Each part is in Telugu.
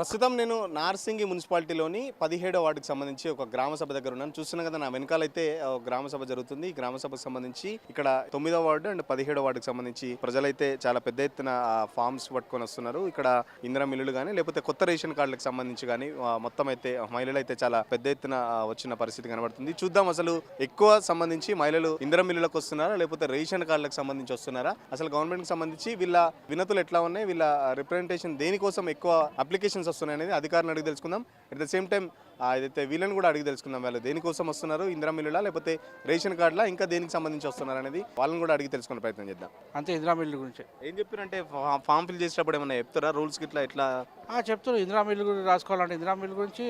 ప్రస్తుతం నేను నార్సింగి మున్సిపాలిటీలోని పదిహేడో వార్డుకి సంబంధించి ఒక గ్రామ సభ దగ్గర ఉన్నాను. చూస్తున్నా కదా నా వెనకాలైతే గ్రామ సభ జరుగుతుంది. ఈ గ్రామ సభకు సంబంధించి ఇక్కడ తొమ్మిదో వార్డు అండ్ పదిహేడో వార్డుకి సంబంధించి ప్రజలైతే చాలా పెద్ద ఎత్తున ఫామ్స్ పట్టుకొని వస్తున్నారు. ఇక్కడ ఇందిరా మిల్లులు కానీ లేకపోతే కొత్త రేషన్ కార్డులకు సంబంధించి కానీ మొత్తం అయితే మహిళలు అయితే చాలా పెద్ద ఎత్తున వచ్చిన పరిస్థితి కనబడుతుంది. చూద్దాం అసలు ఎక్కువ సంబంధించి మహిళలు ఇందిరా మిల్లులకు వస్తున్నారా లేకపోతే రేషన్ కార్డులకు సంబంధించి వస్తున్నారా? అసలు గవర్నమెంట్కి సంబంధించి వీళ్ళ వినతులు ఎట్లా ఉన్నాయి? వీళ్ళ రిప్రజెంటేషన్ దేనికోసం ఎక్కువ అప్లికేషన్స్ వస్తున్నాయి అనేది అధికారులను అడిగి తెలుసుకుందాం. అట్ ద సేమ్ టైం ఏదైతే వీళ్ళని కూడా అడిగి తెలుసుకుందాం వాళ్ళు దేనికోసం వస్తున్నారు? ఇందిరా మిల్లులా? లేకపోతే రేషన్ కార్డులా? ఇంకా దేనికి సంబంధించి వస్తున్నారు అనేది వాళ్ళని కూడా అడిగి తెలుసుకునే ప్రయత్నం చేద్దాం. అంతే ఇందిరా మిల్లు గురించి. ఏం చెప్పారంటే ఫామ్ ఫిల్ చేసేటప్పుడు ఏమన్నా చెప్తారా? రూల్స్ ఇట్లా ఎట్లా? ఆ, చెప్తారు. ఇందిరా మిల్లు గురించి రాసుకోవాలంటే ఇందిరా మిల్లు గురించి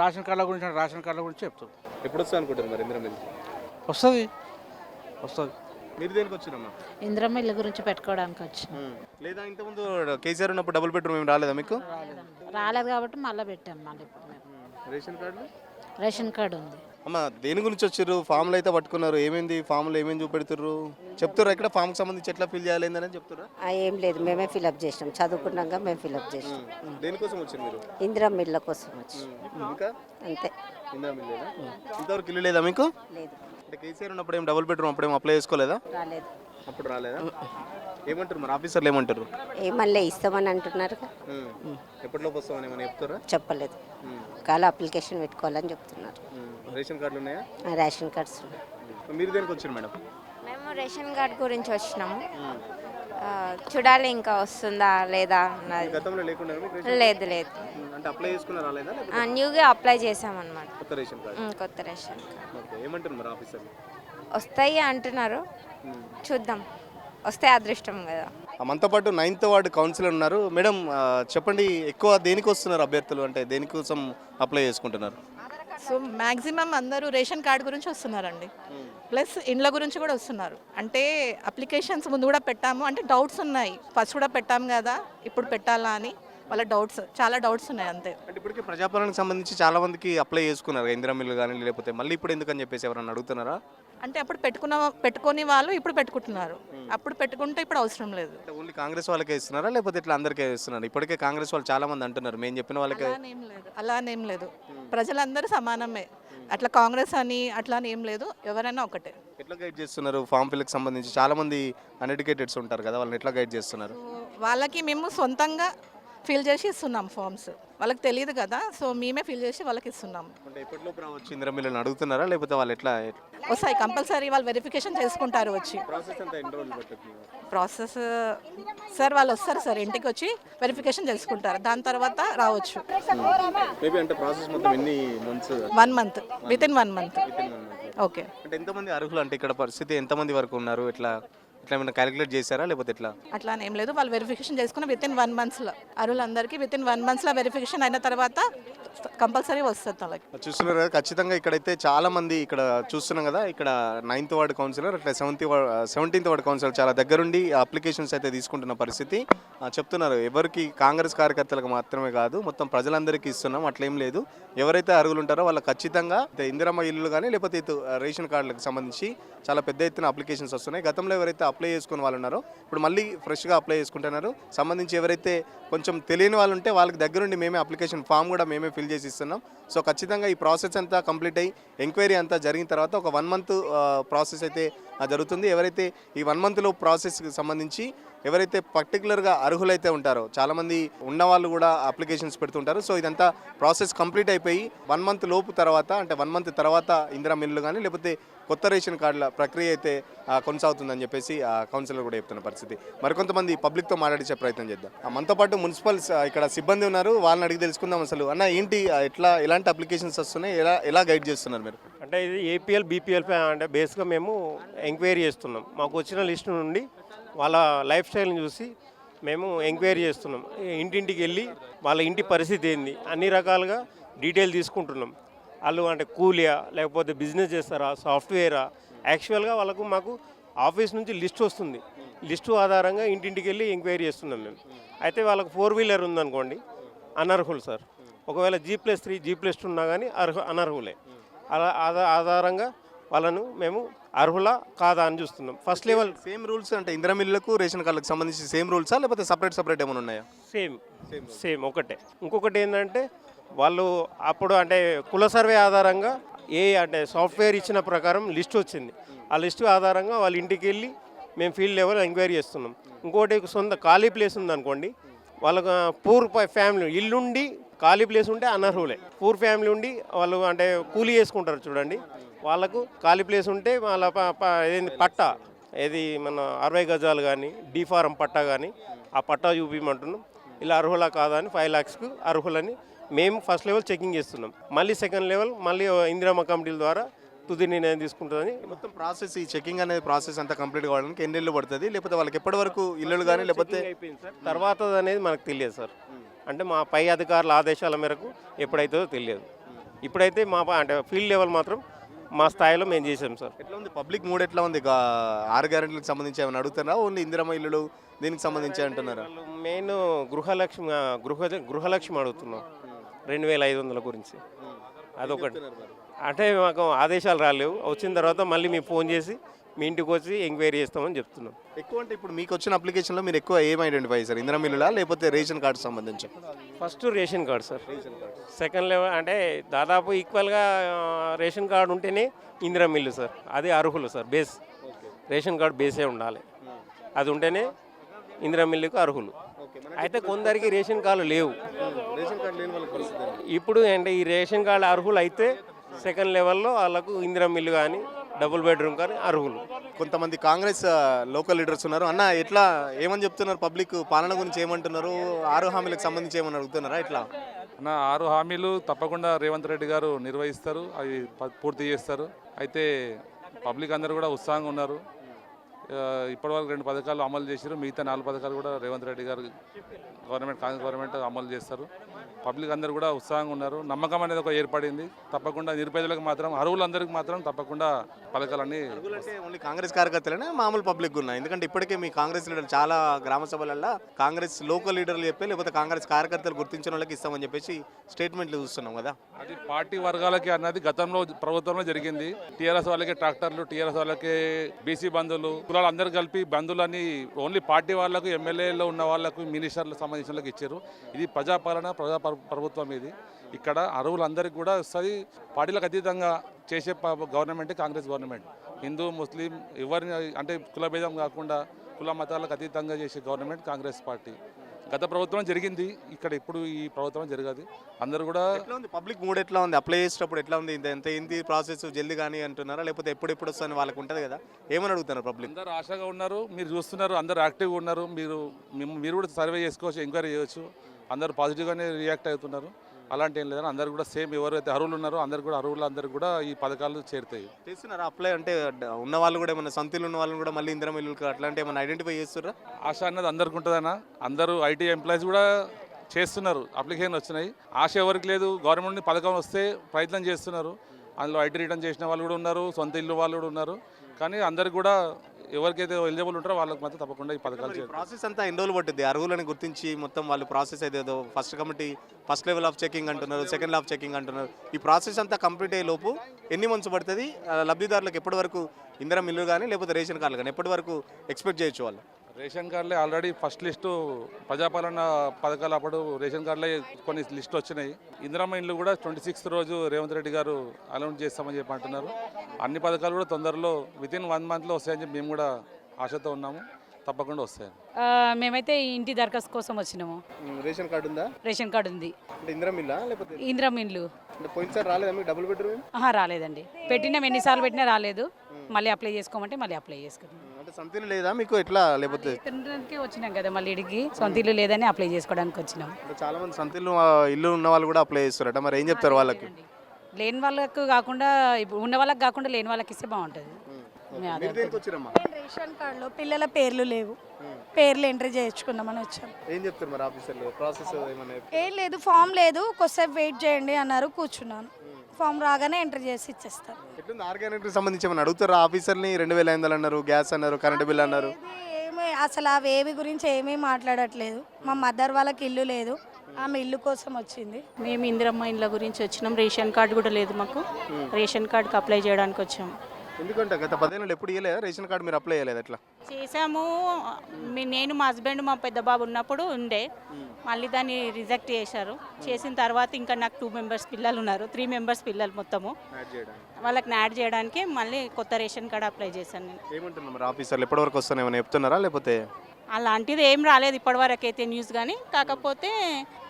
రేషన్ కార్డుల గురించి అంటే రేషన్ కార్డుల గురించి చెప్తారు. ఎప్పుడు వస్తా అనుకుంటారు మరి ఇందిరా మిల్లు? వస్తుంది. వస్తుంది. మీరు దేనికి వచ్చిరమ్మా? ఇంద్రమ్మ ఇల్లు గురించి పెట్టుకోవడానికి వచ్చి లేదా ఇంతకుముందు కేసీఆర్ ఉన్నప్పుడు డబుల్ బెడ్రూమ్ ఏమి రాలేదా మీకు? రాలేదు కాబట్టి మళ్ళీ పెట్టాం మళ్ళీ. రేషన్ కార్డు రేషన్ కార్డు ఉంది. అమ్మ దేని గురించి వచ్చారు ఫామ్లు అయితే పట్టుకున్నారు. ఏమైంది? ఫామ్లు ఏమేమి చూపెడుతుర్రు? చెప్తారా ఇక్కడ ఫామ్కి సంబంధించి ఎట్లా ఫిల్ చేయాలి అని చెప్తారా ఆ, ఏం లేదు. మేమే ఫిలప్ చేసినాం. చదువుకున్నాక మేము ఫిలప్ చేసినాం. దేనికోసం వచ్చారు మీరు? ఇందిరా మిల్ల కోసం వచ్చి. ఇంకా? అంతే. ఇందా మిల్లేనా? ఇంతవరకు ఇల్లు లేదా మీకు? లేదు. అంటే కేసీఆర్ ఉన్నప్పుడు ఏం డబుల్ బెడ్రూమ్ అప్పుడు ఏం అప్లై చేసుకోలేదా? రాలేదు. అప్పుడు రాలేదా? ఏమంటారు మరి? ఆఫీసర్లు ఏమంటారు? ఏమల్లే ఇస్తామని అంటున్నారు ఎప్పటిలోపు వస్తామని ఏమైనా చెప్తారా? చెప్పలేదు. కాల అప్లికేషన్ పెట్టుకోవాలని చెప్తున్నారు. రేషన్ కార్డులు ఉన్నాయా? రేషన్ కార్డ్స్ ఉన్నాయి. మీరు దేనికి వచ్చారు మేడం? మేము రేషన్ కార్డ్ గురించి వచ్చినాము చూడాలి ఇంకా వస్తుందా లేదా లేదు లేదు. న్యూగా అప్లై చేసామన్నమాట కొత్త రేషన్ కార్డు. ఉమ్, కొత్త రేషన్ కార్డ్. వస్తాయి అంటున్నారు. చూద్దాం. వస్తే అదృష్టం కదా. మనతో పాటు నైన్త్ వార్డు కౌన్సిలర్ ఉన్నారు. మేడం చెప్పండి ఎక్కువ దేనికి వస్తున్నారు అభ్యర్థులు? అంటే దేనికోసం అప్లై చేసుకుంటున్నారు? సో మ్యాక్సిమం అందరూ రేషన్ కార్డ్ గురించి వస్తున్నారండి. ప్లస్ ఇండ్ల గురించి కూడా వస్తున్నారు. అంటే అప్లికేషన్స్ ముందు కూడా పెట్టాము. అంటే డౌట్స్ ఉన్నాయి. ఫస్ట్ కూడా పెట్టాము కదా ఇప్పుడు పెట్టాలా అని. వాళ్ళ డౌట్స్ చాలా డౌట్స్ ఉన్నాయి అంతే. అంటే ఇప్పటికే ప్రజాపాలనకు సంబంధించి చాలా మందికి అప్లై చేసుకున్నారు. ఇందిరా మిల్లు కానీ లేకపోతే మళ్ళీ ఇప్పుడు ఎందుకని చెప్పేసి ఎవరన్నా అడుగుతున్నారా? అంటే అప్పుడు పెట్టుకున్న పెట్టుకొని వాళ్ళు ఇప్పుడు పెట్టుకుంటున్నారు. అప్పుడు పెట్టుకుంటే ఇప్పుడు అవసరం లేదు. ఓన్లీ కాంగ్రెస్ వాళ్ళకే ఇస్తున్నారా? లేకపోతే ఇట్లా అందరికీ ఇస్తున్నారు? ఇప్పటికే కాంగ్రెస్ వాళ్ళు చాలా మంది అంటున్నారు. మేము చెప్పిన వాళ్ళకే అలానేం లేదు. అలానేం లేదు. ప్రజలందరూ సమానమే. అట్లా కాంగ్రెస్ అని అట్లా అని ఏం లేదు. ఎవరైనా ఒకటే. ఎట్లా గైడ్ చేస్తున్నారు? ఫామ్ ఫిల్కి సంబంధించి చాలా మంది అన్ఎడ్యుకేటెడ్స్ ఉంటారు కదా వాళ్ళని ఎట్లా గైడ్ చేస్తున్నారు? వాళ్ళకి మేము సొంతంగా ఫిల్ చేసి ఇస్తున్నాం ఫామ్స్ వాళ్ళకి తెలియదు కదా సో మేమే ఫిల్ చేసి వాళ్ళకి ఇస్తున్నాం. అంటే అడుగుతున్నారా? లేకపోతే వాళ్ళు ఎట్లా వస్తాయి కంపల్సరీ వాళ్ళు వెరిఫికేషన్ చేసుకుంటారు వచ్చి. ప్రాసెస్ సార్ వాళ్ళు వస్తారు సార్ ఇంటికి వచ్చి వెరిఫికేషన్ చేసుకుంటారు. దాని తర్వాత రావచ్చు. One month within one month okay అంటే ఎంతమంది అర్హులు అంటే ఇక్కడ పరిస్థితి? ఎంతమంది వరకు ఉన్నారు? ఇట్లా ఇట్లా ఏమైనా క్యాలిక్యులేట్ చేశారా? లేకపోతే ఎట్లా? అట్లా అని ఏం లేదు. వాళ్ళు వెరిఫికేషన్ చేసుకుని విత్ ఇన్ వన్ మంత్స్లో అరువులందరికీ విత్ ఇన్ వన్ మంత్స్లో వెరిఫికేషన్ అయిన తర్వాత కంపల్సరీ వస్తుంది వాళ్ళకి చూస్తున్నారు కదా ఖచ్చితంగా ఇక్కడైతే చాలా మంది ఇక్కడ చూస్తున్నాం కదా ఇక్కడ నైన్త్ వార్డ్ కౌన్సిలర్ అట్లా seventh ward seventeenth ward councillor చాలా దగ్గరుండి అప్లికేషన్స్ అయితే తీసుకుంటున్న పరిస్థితి. చెప్తున్నారు ఎవరికి కాంగ్రెస్ కార్యకర్తలకు మాత్రమే కాదు మొత్తం ప్రజలందరికీ ఇస్తున్నాం అట్లేం లేదు. ఎవరైతే అర్హులు ఉంటారో వాళ్ళకి ఖచ్చితంగా ఇందిరమ్మ ఇల్లు కానీ లేకపోతే ఇటు రేషన్ కార్డులకు సంబంధించి చాలా పెద్ద ఎత్తున అప్లికేషన్స్ వస్తున్నాయి. గతంలో ఎవరైతే అప్లై చేసుకున్న వాళ్ళు ఉన్నారో. ఇప్పుడు మళ్ళీ ఫ్రెష్గా అప్లై చేసుకుంటున్నారు సంబంధించి ఎవరైతే కొంచెం తెలియని వాళ్ళు ఉంటే వాళ్ళకి దగ్గరుండి మేమే అప్లికేషన్ ఫామ్ కూడా మేమే ఫిల్ చేసి ఇస్తున్నాం. సో ఖచ్చితంగా ఈ ప్రాసెస్ అంతా కంప్లీట్ అయ్యి ఎంక్వైరీ అంతా జరిగిన తర్వాత ఒక వన్ మంత్ ప్రాసెస్ అయితే జరుగుతుంది. ఎవరైతే ఈ వన్ మంత్లో ప్రాసెస్కి సంబంధించి ఎవరైతే పర్టికులర్గా అర్హులైతే ఉంటారో చాలామంది ఉన్న వాళ్ళు కూడా అప్లికేషన్స్ పెడుతుంటారు. సో ఇదంతా ప్రాసెస్ కంప్లీట్ అయిపోయి వన్ మంత్ లోపు తర్వాత అంటే వన్ మంత్ తర్వాత ఇందిరా మిల్లు కానీ లేకపోతే కొత్త రేషన్ కార్డుల ప్రక్రియ అయితే కొనసాగుతుందని చెప్పేసి కౌన్సిలర్ కూడా చెప్తున్న పరిస్థితి. మరికొంతమంది పబ్లిక్తో మాట్లాడించే ప్రయత్నం చేద్దాం. మనతో పాటు మున్సిపల్ ఇక్కడ సిబ్బంది ఉన్నారు. వాళ్ళని అడిగి తెలుసుకుందాం అసలు. అన్న ఏంటి ఎట్లా ఎలాంటి అప్లికేషన్స్ వస్తున్నాయి? ఎలా ఎలా గైడ్ చేస్తున్నారు మీరు? అంటే ఇది ఏపీఎల్ బీపీఎల్ అంటే బేస్గా మేము ఎంక్వైరీ చేస్తున్నాం. మాకు వచ్చిన లిస్ట్ నుండి వాళ్ళ లైఫ్ స్టైల్ని చూసి మేము ఎంక్వైరీ చేస్తున్నాం. ఇంటింటికి వెళ్ళి వాళ్ళ ఇంటి పరిస్థితి ఏంది? అన్ని రకాలుగా డీటెయిల్ తీసుకుంటున్నాం. వాళ్ళు అంటే కూలియా లేకపోతే బిజినెస్ చేస్తారా సాఫ్ట్వేరా? యాక్చువల్గా వాళ్ళకు మాకు ఆఫీస్ నుంచి లిస్ట్ వస్తుంది. లిస్టు ఆధారంగా ఇంటింటికి వెళ్ళి ఎంక్వైరీ చేస్తున్నాం మేము. అయితే వాళ్ళకు ఫోర్ వీలర్ ఉందనుకోండి అనర్హులు సార్. ఒకవేళ G plus three G plus two ఉన్నా కానీ అర్హ అనర్హులే. ఆధారంగా వాళ్ళను మేము అర్హులా కాదా అని చూస్తున్నాం. ఫస్ట్ లెవెల్ సేమ్ రూల్స్ అంటే ఇందిరా మిల్లులకు రేషన్ కార్డులకు సంబంధించి సేమ్ రూల్సా లేకపోతే సపరేట్ సపరేట్ ఏమైనా ఉన్నాయా? సేమ్ సేమ్ ఒకటే. ఇంకొకటి ఏంటంటే వాళ్ళు అప్పుడు అంటే కుల సర్వే ఆధారంగా ఏ అంటే సాఫ్ట్వేర్ ఇచ్చిన ప్రకారం లిస్ట్ వచ్చింది. ఆ లిస్ట్ ఆధారంగా వాళ్ళ ఇంటికి వెళ్ళి మేము ఫీల్డ్ లెవెల్ ఎంక్వైరీ చేస్తున్నాం. ఇంకోటి సొంత ఖాళీ ప్లేస్ ఉందనుకోండి వాళ్ళకు పూర్ ఫ్యామిలీ ఇల్లుండి ఖాళీ ప్లేస్ ఉంటే అనర్హులే. పూర్ ఫ్యామిలీ ఉండి వాళ్ళు అంటే కూలీ చేసుకుంటారు చూడండి. వాళ్ళకు ఖాళీ ప్లేస్ ఉంటే వాళ్ళ పట్టా ఏది మన అరవై గజాలు కానీ ఫారం పట్టా కానీ ఆ పట్టా చూపించమంటున్నాం ఇలా అర్హులా కాదా అని ఫైవ్ ల్యాక్స్కు అర్హులని మేము ఫస్ట్ లెవెల్ చెకింగ్ చేస్తున్నాం. మళ్ళీ సెకండ్ లెవెల్ మళ్ళీ ఇందిరామ కమిటీల ద్వారా తుది నిర్ణయం తీసుకుంటుందని మొత్తం ప్రాసెస్ ఈ చెకింగ్ అనేది ప్రాసెస్ అంతా కంప్లీట్ కావడానికి ఎన్ని నెలలు పడుతుంది? లేకపోతే వాళ్ళకి ఎప్పటి వరకు ఇల్లులు కానీ లేకపోతే తర్వాత అనేది మనకు తెలియదు సార్. అంటే మా పై అధికారుల ఆదేశాల మేరకు ఎప్పుడైతుందో తెలియదు. ఇప్పుడైతే మా అంటే ఫీల్డ్ లెవెల్ మాత్రం మా స్థాయిలో మేము చేసాం సార్. ఎట్లా ఉంది? పబ్లిక్ మూడ్ ఎట్లా ఉంది? ఆరు గ్యారెంటీలకు సంబంధించి ఏమైనా అడుగుతున్నారా? ఓన్లీ ఇందిరమ్మ ఇల్లులు దీనికి సంబంధించి అంటున్నారా? మెయిన్ గృహలక్ష్మి గృహ గృహలక్ష్మి అడుగుతున్నాం. రెండు వేల ఐదు వందల గురించి. అదొకటి. అంటే మాకు ఆదేశాలు రాలేవు. వచ్చిన తర్వాత మళ్ళీ మేము ఫోన్ చేసి మీ ఇంటికి వచ్చి ఎంక్వైరీ చేస్తామని చెప్తున్నాం. ఎక్కువ అంటే ఇప్పుడు మీకు వచ్చిన అప్లికేషన్లో మీరు ఎక్కువ ఏం ఐడెంటిఫై చేశారు? ఇందిరా మిల్లులా లేకపోతే రేషన్ కార్డు సంబంధించి? First ration card sir. Second level అంటే దాదాపు ఈక్వల్గా రేషన్ కార్డు ఉంటేనే ఇందిరా మిల్లు సార్. అది అర్హులు సార్ బేస్. రేషన్ కార్డు బేసే ఉండాలి. అది ఉంటేనే ఇందిరా మిల్లుకు అర్హులు. అయితే కొందరికి రేషన్ కార్డు లేవు. రేషన్ కార్డు పరిస్థితి ఇప్పుడు అంటే ఈ రేషన్ కార్డు అర్హులు అయితే సెకండ్ లెవెల్లో వాళ్ళకు ఇందిరా మిల్లు కానీ డబుల్ బెడ్రూమ్ కానీ అర్హులు. కొంతమంది కాంగ్రెస్ లోకల్ లీడర్స్ ఉన్నారు. అన్న ఎట్లా ఏమని చెప్తున్నారు? పబ్లిక్ పాలన గురించి ఏమంటున్నారు? ఆరు హామీలకు సంబంధించి ఏమని అడుగుతున్నారా? ఎట్లా? అన్న ఆరు హామీలు తప్పకుండా రేవంత్ రెడ్డి గారు నిర్వహిస్తారు. అవి పూర్తి చేస్తారు. అయితే పబ్లిక్ అందరూ కూడా ఉత్సాహంగా ఉన్నారు. ఇప్పటివరకు రెండు పథకాలు అమలు చేశారు. మిగతా నాలుగు పథకాలు కూడా రేవంత్ రెడ్డి గారు గవర్నమెంట్ కాంగ్రెస్ గవర్నమెంట్ అమలు చేస్తారు. పబ్లిక్ అందరూ కూడా ఉత్సాహంగా ఉన్నారు. నమ్మకం అనేది ఒక ఏర్పడింది. తప్పకుండా నిరుపేదలకు మాత్రం అర్హులందరికీ మాత్రం తప్పకుండా పథకాలన్నీ ఓన్లీ కాంగ్రెస్ కార్యకర్తలనే మామూలు పబ్లిక్ ఉన్నాయి. ఎందుకంటే ఇప్పటికే మీ కాంగ్రెస్ లీడర్ చాలా గ్రామ సభలలో కాంగ్రెస్ లోకల్ లీడర్లు చెప్పి లేకపోతే కాంగ్రెస్ కార్యకర్తలు గుర్తించిన వాళ్ళకి ఇస్తామని చెప్పేసి స్టేట్మెంట్లు చూస్తున్నాం కదా. అది పార్టీ వర్గాలకి అన్నది గతంలో ప్రభుత్వంలో జరిగింది. టీఆర్ఎస్ వాళ్ళకి ట్రాక్టర్లు టీఆర్ఎస్ వాళ్ళకి బీసీ బంధువులు కులాలు అందరు కలిపి బంధువులని ఓన్లీ పార్టీ వాళ్ళకు ఎమ్మెల్యేలో ఉన్న వాళ్ళకు మినిస్టర్లకు సంబంధించిన వాళ్ళకి ఇచ్చారు. ఇది ప్రజాపాలన ప్రజా ప్రభుత్వం ఇది. ఇక్కడ అరువులందరికీ కూడా వస్తుంది పార్టీలకు అతీతంగా చేసే ప- గవర్నమెంట్ కాంగ్రెస్ గవర్నమెంట్. హిందూ ముస్లిం ఎవరిని అంటే కులభేదం కాకుండా కుల మతాలకు అతీతంగా చేసే గవర్నమెంట్ కాంగ్రెస్ పార్టీ. గత ప్రభుత్వం జరిగింది. ఇక్కడ ఇప్పుడు ఈ ప్రభుత్వం జరగదు. అందరూ కూడా ఎట్లా ఉంది? పబ్లిక్ మూడ్ ఎట్లా ఉంది? అప్లై చేసేటప్పుడు ఎట్లా ఉంది? ఇంత ఎంత ఏంటి ప్రాసెస్ జల్దీ కానీ అంటున్నారా? లేకపోతే ఎప్పుడు ఎప్పుడు వస్తుంది? వాళ్ళకి ఉంటుంది కదా? ఏమని అడుగుతున్నారు పబ్లిక్ అందరూ ఆశగా ఉన్నారు. మీరు చూస్తున్నారు. అందరూ యాక్టివ్గా ఉన్నారు. మీరు మీరు కూడా సర్వే చేసుకోవచ్చు ఎంక్వైరీ చేయవచ్చు. అందరూ పాజిటివ్గానే రియాక్ట్ అవుతున్నారు. అలాంటి ఏం లేదని అందరు కూడా సేమ్ ఎవరైతే అర్హులు ఉన్నారో అందరు కూడా అర్హులు అందరు కూడా ఈ పథకాలు చేరుతాయి. చేస్తున్నారా? అప్లై అంటే ఉన్న వాళ్ళు కూడా ఏమైనా సొంతలు ఉన్న వాళ్ళని కూడా మళ్ళీ ఇందిరా మిల్లులకు అట్లాంటి ఏమైనా ఐడెంటిఫై చేస్తురా ఆశ అన్నది అందరికి ఉంటుందన్న. అందరూ ఐటీ ఎంప్లాయీస్ కూడా చేస్తున్నారు. అప్లికేషన్ వచ్చినాయి. ఆశ ఎవరికి లేదు. గవర్నమెంట్ పథకం వస్తే ప్రయత్నం చేస్తున్నారు. అందులో ఐటీ రిటర్న్ చేసిన వాళ్ళు కూడా ఉన్నారు. సొంత ఇల్లు వాళ్ళు కూడా ఉన్నారు. కానీ అందరికి కూడా ఎవరికైతే ఎలిజిబుల్ ఉంటారో వాళ్ళకి మాత్రం తప్పకుండా ఈ పథకాలు ప్రాసెస్ అంతా ఎన్ని రోజులు పట్టుద్ది? అర్హులని గుర్తించి మొత్తం వాళ్ళు ప్రాసెస్ ఏదేదో first committee first level of checking అంటున్నారు సెకండ్ లెవెల్ ఆఫ్ చెకింగ్ అంటున్నారు. ఈ ప్రాసెస్ అంతా కంప్లీట్ అయ్యే లోపు ఎన్ని మంత్స్ పడుతుంది? లబ్ధిదారులకు ఎప్పటి వరకు ఇందిరా మిల్లు కానీ లేకపోతే రేషన్ కార్డులు కానీ ఎప్పటి వరకు ఎక్స్పెక్ట్ చేయొచ్చు వాళ్ళు? రేషన్ కార్డులే ఆల్రెడీ ఫస్ట్ లిస్టు ప్రజాపాలన పథకాలు అప్పుడు రేషన్ కార్డులే కొన్ని లిస్టు వచ్చినాయి. ఇందిరమ్మ ఇండ్లు కూడా ట్వంటీ సిక్స్త్ రోజు రేవంత్ రెడ్డి గారు అనౌన్స్ చేస్తామని చెప్పి అంటున్నారు. అన్ని పథకాలు కూడా తొందరలో విత్ ఇన్ వన్ మంత్లో వస్తాయని చెప్పి మేము కూడా ఆశతో ఉన్నాము. తప్పకుండా వస్తాయి. ఆ, మేమైతే ఇంటి దరఖాస్తు కోసం వచ్చినాము. రేషన్ కార్డు ఉందా? రేషన్ కార్డు ఉంది. ఇందిరా మిల్లా లేకపోతే? ఇందిరం ఇండ్లు. అంటే పోయినసారి రాలేదా మీకు? Double bedroom? ఆహా రాలేదండి. పెట్టినాం ఎన్నిసార్లు పెట్టినా రాలేదు. మళ్ళీ అప్లై చేసుకోమంటే మళ్ళీ అప్లై చేసుకున్నాం అంటే సొంతలు లేదా? మీకు ఎట్లా లేకపోతే? తినడానికి వచ్చినాం కదా మళ్ళీ ఇడికి సొంత ఇల్లు లేదని అప్లై చేసుకోవడానికి వచ్చినాం. అంటే చాలా మంది సొంతలు ఇల్లు ఉన్న వాళ్ళు కూడా అప్లై చేస్తారట. మరి ఏం చెప్తారు వాళ్ళకి? లేని వాళ్ళకు కాకుండా ఇప్పుడు ఉన్న వాళ్ళకి కాకుండా లేని వాళ్ళకి ఇస్తే బాగుంటుంది. మీరు దేనికి వచ్చిరమ్మా? రేషన్ కార్డులో పిల్లల పేర్లు లేవు. పేర్లు ఎంట్రీ చేయించుకుందామని వచ్చాం ఏం చెప్తారు మరి ఆఫీసర్లు? ప్రాసెస్ ఏమన్నా ఏం లేదు ఫామ్ లేదు. కొద్దిసేపు వెయిట్ చేయండి అన్నారు కూర్చున్నాను. ఫామ్ రాగానే ఎంట్రీ చేసి ఇచ్చేస్తారు. ఎట్లుంది ఆర్గానిక్ సంబంధించి అడుగుతారా? ఆఫీసర్ని రెండు వేల ఐదు అన్నారు గ్యాస్ అన్నారు కరెంట్ బిల్ అన్నారు. ఏమీ అసలు అవి ఏవి గురించి ఏమీ మాట్లాడట్లేదు. మా మదర్ వాళ్ళకి ఇల్లు లేదు. ఆమె ఇల్లు కోసం వచ్చింది. మేము ఇందిరమ్మ ఇండ్ల గురించి వచ్చినాం. రేషన్ కార్డు కూడా లేదు మాకు. రేషన్ కార్డుకి అప్లై చేయడానికి వచ్చాము ఎందుకంటే గత పదేళ్ళు ఎప్పుడు ఇవ్వలేదా రేషన్ కార్డు మీరు అప్లై చేయలేదు ఎట్లా? చేసాము మీ- నేను మా హస్బెండ్ మా పెద్ద బాబు ఉన్నప్పుడు ఉండే. మళ్ళీ దాన్ని రిజెక్ట్ చేశారు. చేసిన తర్వాత ఇంకా నాకు టూ మెంబర్స్ పిల్లలు ఉన్నారు. త్రీ మెంబర్స్ పిల్లలు మొత్తము. యాడ్ చేయడానికి. వాళ్ళకి యాడ్ చేయడానికి మళ్ళీ కొత్త రేషన్ కార్డ్ అప్లై చేశాను నేను. ఏమంటున్నారు మరి ఆఫీసర్లు? ఎప్పటివరకు వస్తాను ఏమైనా చెప్తున్నారా? లేకపోతే అలాంటిది ఏం రాలేదు ఇప్పటివరకు అయితే న్యూస్ కానీ కాకపోతే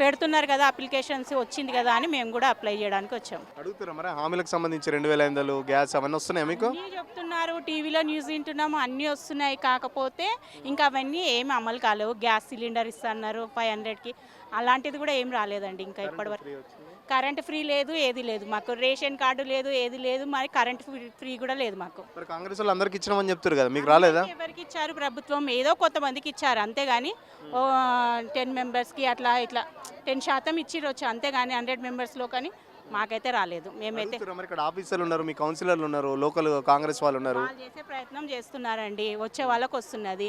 పెడుతున్నారు కదా అప్లికేషన్స్ వచ్చింది కదా అని మేము కూడా అప్లై చేయడానికి వచ్చాము అడుగుతారా మరి? హామీలకు సంబంధించి రెండు వేల ఐదు గ్యాస్ అవన్నీ వస్తున్నాయా మీకు? చెప్తున్నారు టీవీలో న్యూస్ వింటున్నాము అన్నీ వస్తున్నాయి. కాకపోతే ఇంకా అవన్నీ ఏమి అమలు కాలేవు. గ్యాస్ సిలిండర్ ఇస్తున్నారు ఫైవ్ హండ్రెడ్కి. అలాంటిది కూడా ఏం రాలేదండి ఇంకా ఇప్పటివరకు. కరెంట్ ఫ్రీ లేదు ఏది లేదు మాకు. రేషన్ కార్డు లేదు ఏది లేదు మరి కరెంట్ ఫ్రీ కూడా లేదు మాకు. మరి కాంగ్రెస్ వాళ్ళు అందరికి ఇచ్చినామని చెప్తారు కదా మీకు రాలేదా? ఎవరికి ఇచ్చారు? ప్రభుత్వం ఏదో కొంతమందికి ఇచ్చారు అంతేగాని ఓ టెన్ మెంబర్స్కి అట్లా ఇట్లా టెన్ శాతం ఇచ్చిరొచ్చు అంతేగాని హండ్రెడ్ మెంబర్స్లో కానీ మాకైతే రాలేదు. మేమైతే మరి ఇక్కడ ఆఫీసర్లు ఉన్నారు మీ కౌన్సిలర్లు ఉన్నారు లోకల్ కాంగ్రెస్ వాళ్ళు ఉన్నారు. వాళ్ళు చేసే ప్రయత్నం చేస్తున్నారండి. వచ్చే వాళ్ళకి వస్తున్నది.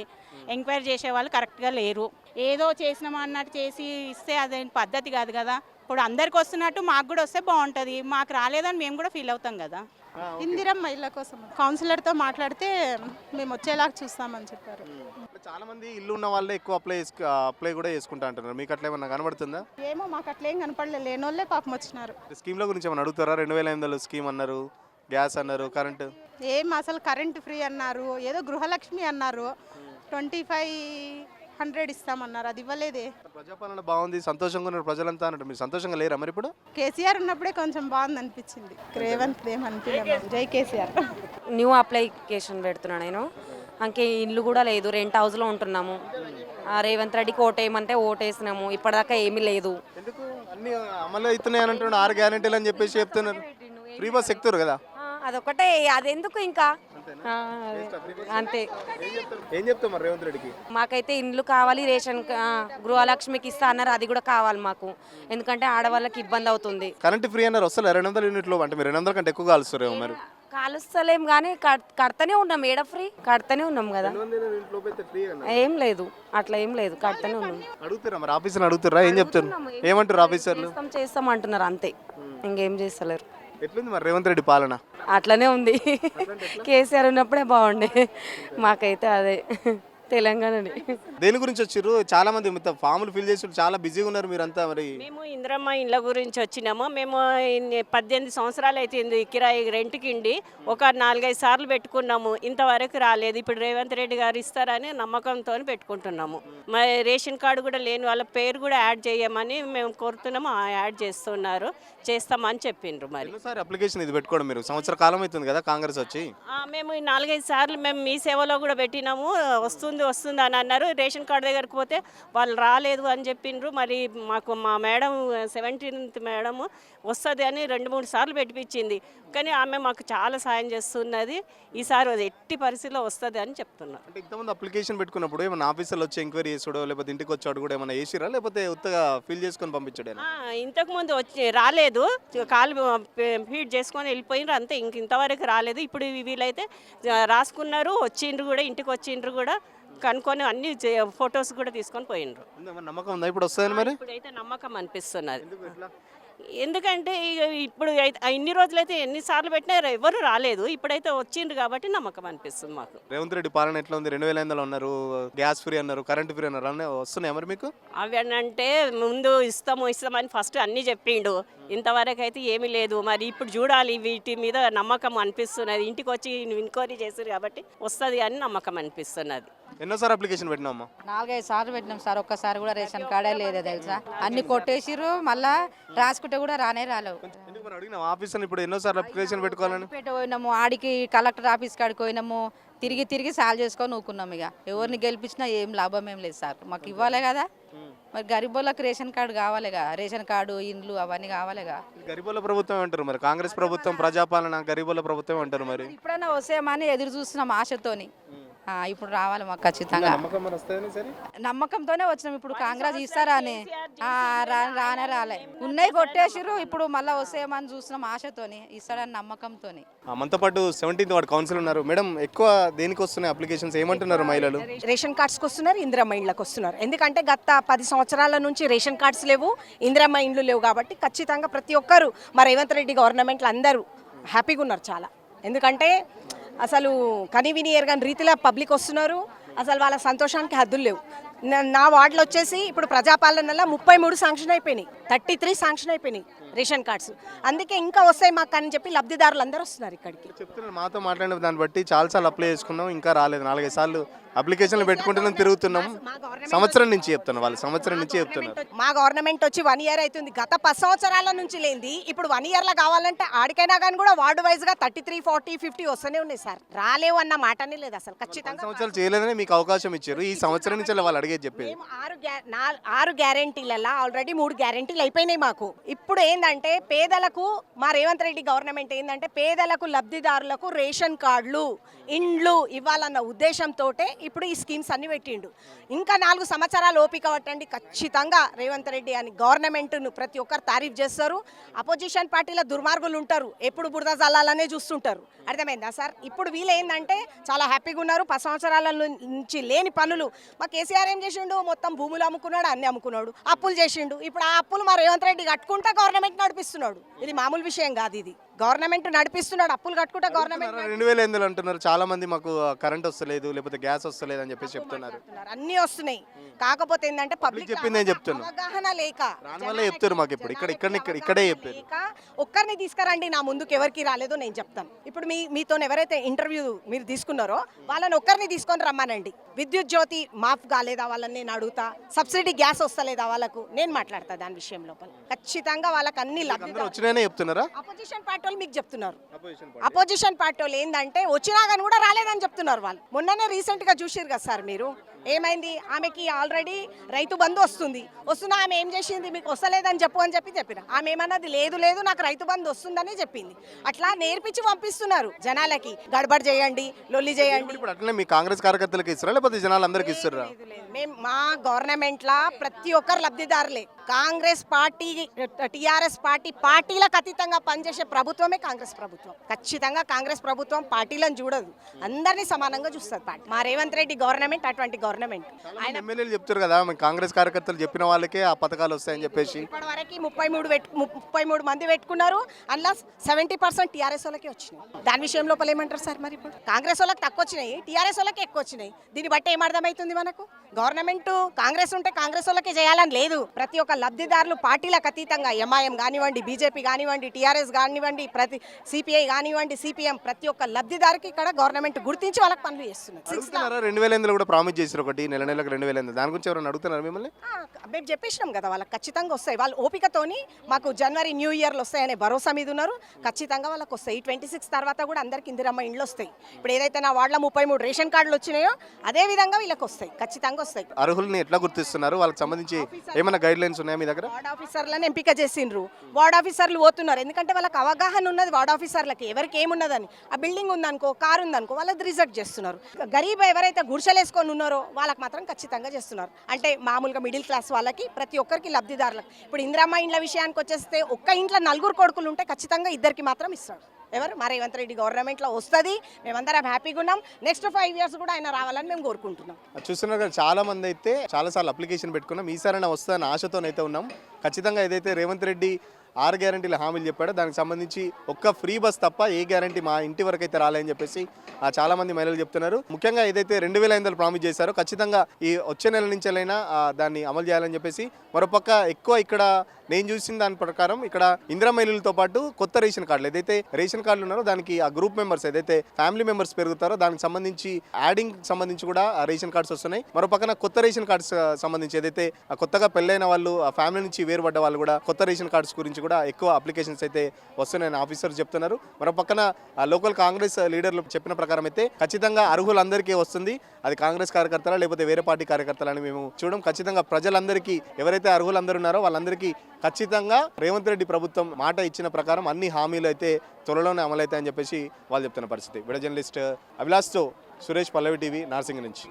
ఎంక్వైరీ చేసే వాళ్ళు కరెక్ట్గా లేరు. ఏదో చేసినామా అన్నట్టు చేసి ఇస్తే అదే పద్ధతి కాదు కదా. ఇప్పుడు అందరికి వస్తున్నట్టు మాకు కూడా వస్తే బాగుంటుంది. మాకు రాలేదని మేము కూడా ఫీల్ అవుతాం కదా. ఇందిరమ్మ ఇళ్ళ కోసం కౌన్సిలర్తో మాట్లాడితే మేము వచ్చేలాగా చూస్తామని చెప్పారు. చాలా మంది ఇల్లు ఉన్న వాళ్ళే ఎక్కువ అప్లై అప్లై కూడా చేసుకుంటా అంటున్నారు. మీకు అట్లా ఏమన్నా కనబడుతుందా? ఏమో మాకు అట్లేం కనపడలేదు లేనోళ్ళే పాపం వచ్చినారు. స్కీమ్ల గురించి ఏమైనా అడుగుతారా? రెండు వేల ఐదు వందలు స్కీమ్ అన్నారు గ్యాస్ అన్నారు కరెంటు? ఏం అసలు కరెంట్ ఫ్రీ అన్నారు ఏదో గృహలక్ష్మి అన్నారు. ట్వంటీ ఫైవ్ హండ్రెడ్ ఇస్తామన్నారు అది ఇవ్వలేదే. ప్రజాపాలన బాగుంది సంతోషంగా ఉన్నారు ప్రజలంతా అన్నట్టు. మీరు సంతోషంగా లేరా మరి ఇప్పుడు? కేసీఆర్ ఉన్నప్పుడే కొంచెం బాగుంది అనిపించింది రేవంత్ ఏం అనిపించలేదు జై కేసీఆర్. న్యూ అప్లికేషన్ పెడుతున్నా నేను. అంకే ఇల్లు కూడా లేదు రెంట్ హౌస్లో ఉంటున్నాము. ఆ రేవంత్ రెడ్డికి ఓటేయమంటే ఓటేసినాము ఇప్పటిదాకా ఏమీ లేదు. ఎందుకు? అన్ని అమలు అవుతున్నాయి అంటున్నాడు ఆరు గ్యారెంటీలు అని చెప్పేసి చెప్తున్నారు. ఫ్రీ బస్ ఎక్కుతారు కదా? ఆ, అదొకటే అదెందుకు ఇంకా. అంతే. ఏం చెప్తాం రేవంత్ రెడ్డికి? మాకైతే ఇండ్లు కావాలి రేషన్ గృహలక్ష్మికి ఇస్తా అన్నారు అది కూడా కావాలి మాకు. ఎందుకంటే ఆడవాళ్ళకి ఇబ్బంది అవుతుంది. కరెంట్ ఫ్రీ అన్నారు వస్తారు రెండు వందల యూనిట్లు అంటే మీరు రెండు వందల కంటే ఎక్కువ కాలుస్తారేమో మరి. కాలుస్తలేం కానీ కడతనే ఉన్నాం ఏడ ఫ్రీ? కడతనే ఉన్నాం కదా. ఏం లేదు అట్లా ఏం లేదు కడతనే ఉన్నాం. అడుగుతారా మరి? ఆఫీసర్ని అడుగుతారా? ఏం చెప్తారు? ఏమంటారు ఆఫీసర్లు? చేస్తాం అంటున్నారు అంతే. ఇంకేం చేస్తలేరు. ఎట్లుంది మరి రేవంత్ రెడ్డి పాలన? అట్లనే ఉంది. కేసీఆర్ ఉన్నప్పుడే బాగుండే. మాకైతే అదే. తెలంగాణని. దేని గురించి వచ్చిర్రు? చాలా మంది మొత్తం ఫామ్లు ఫిల్ చేసి చాలా బిజీగా ఉన్నారు మీరంతా మరి. మేము ఇందిరమ్మ ఇండ్ల గురించి వచ్చినాము. మేము పద్దెనిమిది సంవత్సరాలు అవుతుంది కిరాయి రెంట్కి ఇండి ఒక నాలుగైదు సార్లు పెట్టుకున్నాము. ఇంతవరకు రాలేదు. ఇప్పుడు రేవంత్ రెడ్డి గారు ఇస్తారని నమ్మకంతో పెట్టుకుంటున్నాము. మరి రేషన్ కార్డు కూడా లేని వాళ్ళ పేరు కూడా యాడ్ చేయమని మేము కోరుతున్నాము. ఆ యాడ్ చేస్తున్నారు. చేస్తామని చెప్పిండ్రు మరి. ఎన్నోసారి అప్లికేషన్ ఇది పెట్టుకోవడం మీరు. సంవత్సర కాలం అవుతుంది కదా కాంగ్రెస్ వచ్చి. ఆ, మేము నాలుగైదు సార్లు మేము మీ సేవలో కూడా పెట్టినాము. వస్తుంది వస్తుంది అని అన్నారు. రేషన్ కార్డు దగ్గరికి పోతే వాళ్ళు రాలేదు అని చెప్పిండ్రు. మరి మాకు మా మేడం సెవెంటీన్త్ మేడం వస్తుంది అని రెండు మూడు సార్లు పెట్టిపించింది కానీ ఆమె మాకు చాలా సాయం చేస్తున్నది. ఈసారి అది ఎట్టి పరిస్థితిలో వస్తుంది అని చెప్తున్నారు అంటే ఇంతమంది అప్లికేషన్ పెట్టుకున్నప్పుడు ఏమైనా ఆఫీసర్లు వచ్చి ఎంక్వైరీ చేసుడో లేకపోతే ఇంటికి వచ్చాడు కూడా ఏమైనా చేసిరా లేకపోతే ఉత్తగా ఫిల్ చేసుకొని పంపించడేనా? ఆ, ఇంతకుముందు వచ్చి రాలేదు. కాలు ఫీడ్ చేసుకొని వెళ్ళిపోయినారు అంతే ఇంక ఇంతవరకు రాలేదు. ఇప్పుడు ఆ, రాసుకున్నారు. వచ్చిండ్రు కూడా ఇంటికి వచ్చిండ్రు కూడా. కనుక్కొని అన్ని ఫొటోస్ కూడా తీసుకొని మరి నమ్మకం ఉందా? ఇప్పుడు వస్తుందని మరి? ఇప్పుడైతే నమ్మకం అనిపిస్తున్నది. ఎందుకంటే ఇప్పుడు అయితే ఇన్ని రోజులైతే ఎన్నిసార్లు పెట్టినా ఎవరు రాలేదు. ఇప్పుడైతే వచ్చిండ్రు కాబట్టి నమ్మకం అనిపిస్తుంది మాకు. రేవంత్ రెడ్డి పాలన ఎట్లా ఉంది? రెండు వేల ఐదు అన్నారు గ్యాస్ ఫ్రీ అన్నారు కరెంట్ ఫ్రీ అన్నారు అన్నీ వస్తున్నాయి మరి మీకు? అవి అంటే ముందు ఇస్తాము ఇస్తామని ఫస్ట్ అన్నీ చెప్పిండు. ఇంతవరకు అయితే ఏమీ లేదు. మరి ఇప్పుడు చూడాలి వీటి మీద నమ్మకం అనిపిస్తున్నది. ఇంటికి వచ్చి ఎంక్వైరీ చేశారు కాబట్టి వస్తుంది అని నమ్మకం అనిపిస్తున్నది. ఎన్నోసారి అప్లికేషన్ పెట్టినామా నాలుగైదు సార్లు పెట్టినాం సార్ ఒక్కసారి కూడా రేషన్ కార్డే లేదే తెలుసా? అన్ని కొట్టేసిర్రు మళ్ళా రాసుకుంటే కూడా రానే రాలేవు. ఎందుకు మరి అడిగినా ఆఫీసర్ ఇప్పుడు ఎన్నోసార్లు అప్లికేషన్ పెట్టుకోవాలని? పేట పోయినాము ఆడికి కలెక్టర్ ఆఫీస్ కాడికి పోయినాము తిరిగి తిరిగి సాల్వ్ చేసుకొని ఊకున్నాం ఇక. ఎవరిని గెలిపించినా ఏం లాభం ఏం లేదు సార్. మాకు ఇవ్వాలే కదా. మరి గరీబోళ్ళకి రేషన్ కార్డు కావాలిగా రేషన్ కార్డు ఇండ్లు అవన్నీ కావాలిగా గరీబుల ప్రభుత్వం అంటారు మరి. కాంగ్రెస్ ప్రభుత్వం ప్రజాపాలన గరీబుల ప్రభుత్వం అంటారు మరి. ఇప్పుడైనా వస్తామని ఎదురు చూస్తున్నాం ఆశతోని. ఇప్పుడు రావాలి మాకు ఖచ్చితంగా. నమ్మకంతోనే వచ్చినాం. ఇప్పుడు కాంగ్రెస్ ఇస్తారా అని. రానే రాలే. ఉన్నాయి కొట్టేసిర్రు ఇప్పుడు మళ్ళీ వస్తాయేమని చూస్తున్నాం ఆశతోని ఇస్తాడని నమ్మకంతోని. ఆ, మనతో పాటు సెవెంటీన్త్ వార్డు కౌన్సిల్ ఉన్నారు. మేడం ఎక్కువ దేనికి వస్తున్నాయి అప్లికేషన్స్? ఏమంటున్నారు మహిళలు? రేషన్ కార్డ్స్కి వస్తున్నారు ఇందిరమ్మ ఇండ్లకు వస్తున్నారు. ఎందుకంటే గత పది సంవత్సరాల నుంచి రేషన్ కార్డ్స్ లేవు ఇందిరమ్మ ఇండ్లు లేవు కాబట్టి ఖచ్చితంగా ప్రతి ఒక్కరు మా రేవంత్ రెడ్డి గవర్నమెంట్లు అందరూ హ్యాపీగా ఉన్నారు చాలా. ఎందుకంటే అసలు కనివిని ఎరగని రీతిలో పబ్లిక్ వస్తున్నారు. అసలు వాళ్ళ సంతోషానికి హద్దులు లేవు. నా- వార్డులో వచ్చేసి ఇప్పుడు ప్రజాపాలనలో ముప్పై మూడు శాంక్షన్ అయిపోయినాయి. థర్టీ త్రీ శాంక్షన్ అయిపోయినాయి రేషన్ కార్డ్స్. అందుకే ఇంకా వస్తాయి మాకు అని చెప్పి లబ్ధిదారులు అందరూ వస్తున్నారు ఇక్కడికి. చెప్తున్నారు మాతో మాట్లాడిన దాన్ని బట్టి చాలా సార్లు అప్లై చేసుకున్నాం ఇంకా రాలేదు. నాలుగైదు సార్లు అప్లికేషన్లు పెట్టుకుంటున్నాం తిరుగుతున్నాం. సంవత్సరం నుంచి చెప్తున్నాం వాళ్ళు సంవత్సరం నుంచి చెప్తున్నారు. మా గవర్నమెంట్ వచ్చి వన్ ఇయర్ అవుతుంది. గత పది సంవత్సరాల నుంచి లేనిది ఇప్పుడు వన్ ఇయర్లో కావాలంటే ఆడికైనా కానీ కూడా వార్డు వైజ్గా థర్టీ త్రీ ఫార్టీ ఫిఫ్టీ వస్తూనే ఉన్నాయి సార్. రాలేవు అన్న మాటనే లేదు అసలు ఖచ్చితంగా సంవత్సరాలు చేయలేదని మీకు అవకాశం ఇచ్చారు. ఈ సంవత్సరం నుంచి వాళ్ళు అడిగేది చెప్పేది. మేము ఆరు గ్యా- నా- ఆరు గ్యారెంటీలలో ఆల్రెడీ మూడు గ్యారెంటీలు అయిపోయినాయి మాకు. ఇప్పుడు ఏంటంటే పేదలకు మా రేవంత్ రెడ్డి గవర్నమెంట్ ఏంటంటే పేదలకు లబ్ధిదారులకు రేషన్ కార్డులు ఇండ్లు ఇవ్వాలన్న ఉద్దేశంతో ఇప్పుడు ఈ స్కీమ్స్ అన్ని పెట్టిండు. ఇంకా నాలుగు సంవత్సరాలు ఓపిక పట్టండి. ఖచ్చితంగా రేవంత్ రెడ్డి అని గవర్నమెంట్ను ప్రతి ఒక్కరు తారీఫ్ చేస్తారు. అపోజిషన్ పార్టీల దుర్మార్గులు ఉంటారు. ఎప్పుడు బురద జల్లాలనే చూస్తుంటారు. అర్థమైందా సార్? ఇప్పుడు వీళ్ళు ఏంటంటే చాలా హ్యాపీగా ఉన్నారు. పది సంవత్సరాల నుంచి లేని పనులు. మా కేసీఆర్ ఏం చేసిండు? మొత్తం భూములు అమ్ముకున్నాడు అన్ని అమ్ముకున్నాడు. అప్పులు చేసిండు. ఇప్పుడు ఆ అప్పులు మా రేవంత్ రెడ్డి కట్టుకుంటా గవర్నమెంట్ నడిపిస్తున్నాడు. ఇది మామూలు విషయం కాదు ఇది. గవర్నమెంట్ నడిపిస్తున్నాడు అప్పులు కట్టుకుంటా గవర్నమెంట్ రెండు వేల ఎనిమిదిలో అంటున్నారు. చాలా మంది మాకు కరెంట్ వస్తలేదు లేకపోతే గ్యాస్ వస్తలేదు అని చెప్పేసి చెప్తున్నారు. అన్నీ వస్తున్నాయి. కాకపోతే ఏంటంటే పబ్లిక్ చెప్పింది నేను చెప్తున్నా అవగాహన లేక వల్ల చెప్తారు మాకు ఇప్పుడు. ఇక్కడ ఇక్కడ ఇక్కడ చెప్పారు. ఒక్కరిని తీసుకురండి నా ముందుకు ఎవరికి రాలేదో నేను చెప్తాను. ఇప్పుడు మీ మీతో ఎవరైతే ఇంటర్వ్యూ మీరు తీసుకున్నారో వాళ్ళని ఒక్కరిని తీసుకొని రమ్మనండి. విద్యుత్ జ్యోతి మాఫ్ కాలేదా వాళ్ళని? నేను అడుగుతా. సబ్సిడీ గ్యాస్ వస్తలేదా వాళ్ళకు? నేను మాట్లాడతా దాని విషయం లోపల. ఖచ్చితంగా వాళ్ళకి అన్ని లబ్ధి చెప్తున్నారా? అపోజిషన్ పార్టీ వాళ్ళు మీకు చెప్తున్నారు. అపోజిషన్ పార్టీ వాళ్ళు ఏంటంటే వచ్చినా కానీ కూడా రాలేదని చెప్తున్నారు వాళ్ళు. మొన్ననే రీసెంట్గా చూసిరు కదా సార్ మీరు. ఏమైంది? ఆమెకి ఆల్రెడీ రైతు బంధు వస్తుంది. వస్తున్నా ఆమె ఏం చేసింది? మీకు వస్తలేదని చెప్పు అని చెప్పి చెప్పిన. ఆమె ఏమన్నది? లేదు లేదు నాకు రైతు బంధు వస్తుందని చెప్పింది. అట్లా నేర్పించి పంపిస్తున్నారు జనాలకి. గడబడి చేయండి లొల్లి చేయండి. ఇప్పుడు అట్లనే మీ కాంగ్రెస్ కార్యకర్తలకు ఇస్తారా? లేకపోతే ఇస్తారా? మేము మా గవర్నమెంట్ లా ప్రతి ఒక్కరు లబ్ధిదారులే. కాంగ్రెస్ పార్టీ టిఆర్ఎస్ పార్టీ పార్టీలకు అతీతంగా పనిచేసే ప్రభుత్వమే కాంగ్రెస్ ప్రభుత్వం. ఖచ్చితంగా కాంగ్రెస్ ప్రభుత్వం పార్టీలను చూడదు. అందరినీ సమానంగా చూస్తుంది పార్టీ. మా రేవంత్ రెడ్డి గవర్నమెంట్ అటువంటి గవర్నమెంట్. ఆయన ఎమ్మెల్యేలు చెప్తారు కదా కాంగ్రెస్ కార్యకర్తలు చెప్పిన వాళ్ళకే ఆ పథకాలు వస్తాయని చెప్పేసి. ఇప్పటి వరకు ముప్పై మూడు ముప్పై మూడు మంది పెట్టుకున్నారు అందులో సెవెంటీ పర్సెంట్ టీఆర్ఎస్ వాళ్ళకి వచ్చినాయి. దాని విషయం లోపల ఏమంటారు సార్ మరి ఇప్పుడు? కాంగ్రెస్ వాళ్ళకి తక్కువ వచ్చినాయి టీఆర్ఎస్ వాళ్ళకి ఎక్కువ వచ్చినాయి. దీన్ని బట్టి ఏం అర్థమవుతుంది మనకు? గవర్నమెంట్ కాంగ్రెస్ ఉంటే కాంగ్రెస్ వాళ్ళకే చేయాలని లేదు. ప్రతి ఒక్క లబ్ధిదారులు పార్టీలకు అతీతంగా ఎంఐఎం కానివ్వండి బీజేపీ కానివ్వండి టీఆర్ఎస్ కానివ్వండి ప్రతి సిపిఐ కానివ్వండి సిపిఎం ప్రతి ఒక్క లబ్ధిదారికి ఇక్కడ గవర్నమెంట్ గుర్తించి వాళ్ళకి పనులు చేస్తున్నారు రెండు వేల కూడా ప్రామిస్ చేశారు ఒకటి నెల నెలకు రెండు వేల దాని గురించి ఎవరైనా అడుగుతున్నారు మిమ్మల్ని? మేము చెప్పేసినాం కదా వాళ్ళకి ఖచ్చితంగా వస్తాయి. వాళ్ళు ఓపికతోని మాకు జనవరి న్యూ ఇయర్లో వస్తాయనే భరోసా మీద ఉన్నారు. ఖచ్చితంగా వాళ్ళకి వస్తాయి. ట్వంటీ సిక్స్ తర్వాత కూడా అందరికి ఇందిరమ్మ ఇండ్లు వస్తాయి. ఇప్పుడు ఏదైతే నా వార్డులో ముప్పై మూడు రేషన్ కార్డులు వచ్చినాయో అదే విధంగా వీళ్ళకి వస్తాయి. ఖచ్చితంగా వస్తాయి. అర్హుల్ని ఎట్లా గుర్తిస్తున్నారు? వాళ్ళకి సంబంధించి ఏమైనా గైడ్ లైన్స్ ఉన్నాయా మీ దగ్గర? వార్డ్ ఆఫీసర్లను ఎంపిక చేసిండ్రు. వార్డ్ ఆఫీసర్లు పోతున్నారు. ఎందుకంటే వాళ్ళకి అవగాహన ఉన్నది వార్డ్ ఆఫీసర్లకి ఎవరికి ఏమున్నదని. ఆ బిల్డింగ్ ఉందనుకో కారు ఉందనుకో వాళ్ళది రిజెక్ట్ చేస్తున్నారు. గరీబ్ ఎవరైతే గుడిసెలేసుకొని ఉన్నారో వాళ్ళకి మాత్రం ఖచ్చితంగా చేస్తున్నారు. అంటే మామూలుగా మిడిల్ క్లాస్ వాళ్ళకి ప్రతి ఒక్కరికి లబ్ధిదారులకు. ఇప్పుడు ఇందిరామ్మ ఇండ్ల విషయానికి వచ్చేస్తే ఒక్క ఇంట్లో నలుగురు కొడుకులు ఉంటే ఖచ్చితంగా ఇద్దరికి మాత్రం ఇస్తాడు ఎవరు? మా రేవంత్ రెడ్డి గవర్నమెంట్లో వస్తుంది. మేమందరం హ్యాపీగా ఉన్నాం. నెక్స్ట్ ఫైవ్ ఇయర్స్ కూడా ఆయన రావాలని మేము కోరుకుంటున్నాం. చూస్తున్నారు కదా చాలా మంది అయితే చాలా సార్లు అప్లికేషన్ పెట్టుకున్నాం. ఈసారైనా వస్తుందని ఆశతోనైతే ఉన్నాం. ఖచ్చితంగా ఏదైతే రేవంత్ రెడ్డి ఆరు గ్యారంటీల హామీలు చెప్పాడు. దానికి సంబంధించి ఒక్క ఫ్రీ బస్ తప్ప ఏ గ్యారంటీ మా ఇంటి వరకు అయితే రాలేదని చెప్పేసి చాలామంది చాలా మంది మహిళలు చెప్తున్నారు. ముఖ్యంగా ఏదైతే రెండు వేల ఐదు ప్రామిస్ చేశారో ఖచ్చితంగా ఈ వచ్చే నెల నుంచేలైనా దాన్ని అమలు చేయాలని చెప్పేసి మరోపక్క ఎక్కువ ఇక్కడ నేను చూసిన దాని ప్రకారం ఇక్కడ ఇందిరా మహిళలతో పాటు కొత్త రేషన్ కార్డులు ఏదైతే రేషన్ కార్డులు ఉన్నారో దానికి ఆ గ్రూప్ మెంబర్స్ ఏదైతే ఫ్యామిలీ మెంబర్స్ పెరుగుతారో దానికి సంబంధించి యాడింగ్ సంబంధించి కూడా ఆ రేషన్ కార్డ్స్ వస్తున్నాయి. మరో పక్కన కొత్త రేషన్ కార్డ్స్ సంబంధించి ఏదైతే కొత్తగా పెళ్ళైన వాళ్ళు ఆ ఫ్యామిలీ నుంచి వేరుపడ్డ వాళ్ళు కూడా కొత్త రేషన్ కార్డ్స్ గురించి కూడా ఎక్కువ అప్లికేషన్స్ అయితే వస్తున్నాయని ఆఫీసర్స్ చెప్తున్నారు. మరో పక్కన ఆ లోకల్ కాంగ్రెస్ లీడర్లు చెప్పిన ప్రకారం అయితే ఖచ్చితంగా అర్హులందరికీ వస్తుంది. అది కాంగ్రెస్ కార్యకర్తలా లేకపోతే వేరే పార్టీ కార్యకర్తలని మేము చూడడం. ఖచ్చితంగా ప్రజలందరికీ ఎవరైతే అర్హులందరూ ఉన్నారో వాళ్ళందరికీ ఖచ్చితంగా రేవంత్ రెడ్డి ప్రభుత్వం మాట ఇచ్చిన ప్రకారం అన్ని హామీలు అయితే త్వరలోనే అమలవుతాయని చెప్పేసి వాళ్ళు చెప్తున్న పరిస్థితి. విడ జర్నలిస్ట్ అభిలాష్తో సురేష్ పల్లవి టీవీ నార్సింగ్ నుంచి.